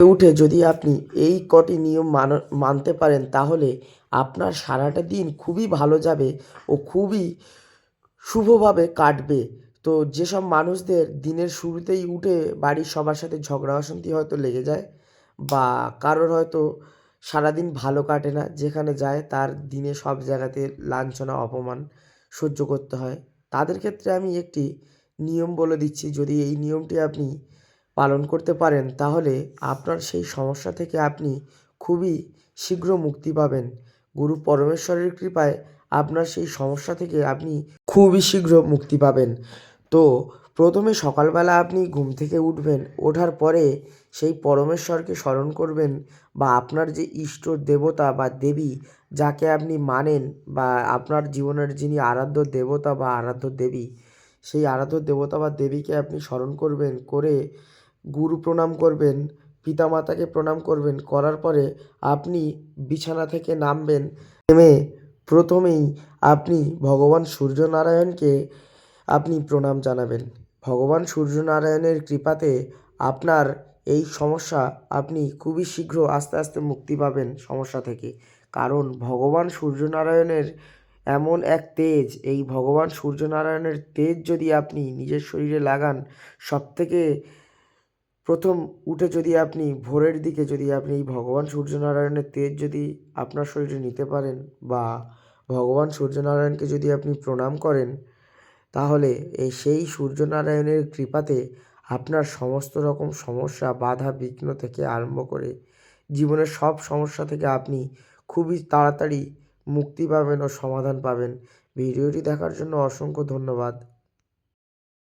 উঠে যদি আপনি এই কটি নিয়ম মান, মানতে পারেন, তাহলে আপনার সারাটা দিন খুবই ভালো যাবে ও খুবই শুভভাবে কাটবে। তো যেসব মানুষদের দিনের শুরুতেই উঠে বাড়ির সবার সাথে ঝগড়া অশান্তি হয়তো লেগে যায় বা কারোর হয়তো সারাদিন ভালো কাটে না, যেখানে যায় তার দিনে সব জায়গাতে লাঞ্ছনা, অপমান সহ্য করতে হয়। তাদের ক্ষেত্রে আমি একটি নিয়ম বলে দিচ্ছি, যদি এই নিয়মটি আপনি পালন করতে পারেন, তাহলে আপনার সেই সমস্যা থেকে আপনি খুবই শীঘ্র মুক্তি পাবেন। গুরু পরমেশ্বরের কৃপায় আপনার সেই সমস্যা থেকে আপনি খুবই শীঘ্র মুক্তি পাবেন। তো, প্রথমে সকালবেলা আপনি ঘুম থেকে উঠবেন, ওঠার পরে সেই পরমেশ্বরকে স্মরণ করবেন বা আপনার যে ইষ্ট দেবতা বা দেবী যাকে আপনি মানেন বা আপনার জীবনের যিনি আরাধ্য দেবতা বা আরাধ্য দেবী, সেই আরাধ্য দেবতা বা দেবীকে আপনি স্মরণ করবেন করে গুরু প্রণাম করবেন, পিতামাতাকে প্রণাম করবেন, করার পরে আপনি বিছানা থেকে নামবেন। নেমে প্রথমেই আপনি ভগবান সূর্যনারায়ণকে আপনি প্রণাম জানাবেন। ভগবান সূর্যনারায়ণের কৃপাতে আপনার এই সমস্যা আপনি খুবই শীঘ্র আস্তে আস্তে মুক্তি পাবেন সমস্যা থেকে। কারণ ভগবান সূর্যনারায়ণের এমন এক তেজ, এই ভগবান সূর্যনারায়ণের তেজ যদি আপনি নিজের শরীরে লাগান, সবথেকে প্রথম উঠে যদি আপনি ভোরের দিকে যদি আপনি ভগবান সূর্যনারায়ণের তেজ যদি আপনার শরীরে নিতে পারেন বা ভগবান সূর্যনারায়ণকে যদি আপনি প্রণাম করেন, তাহলে এই সেই সূর্যনারায়ণের কৃপাতে আপনার সমস্ত রকম সমস্যা, বাধা, বিঘ্ন থেকে আরম্ভ করে জীবনের সব সমস্যা থেকে আপনি খুবই তাড়াতাড়ি মুক্তি পাবেন ও সমাধান পাবেন। ভিডিওটি দেখার জন্য অসংখ্য ধন্যবাদ।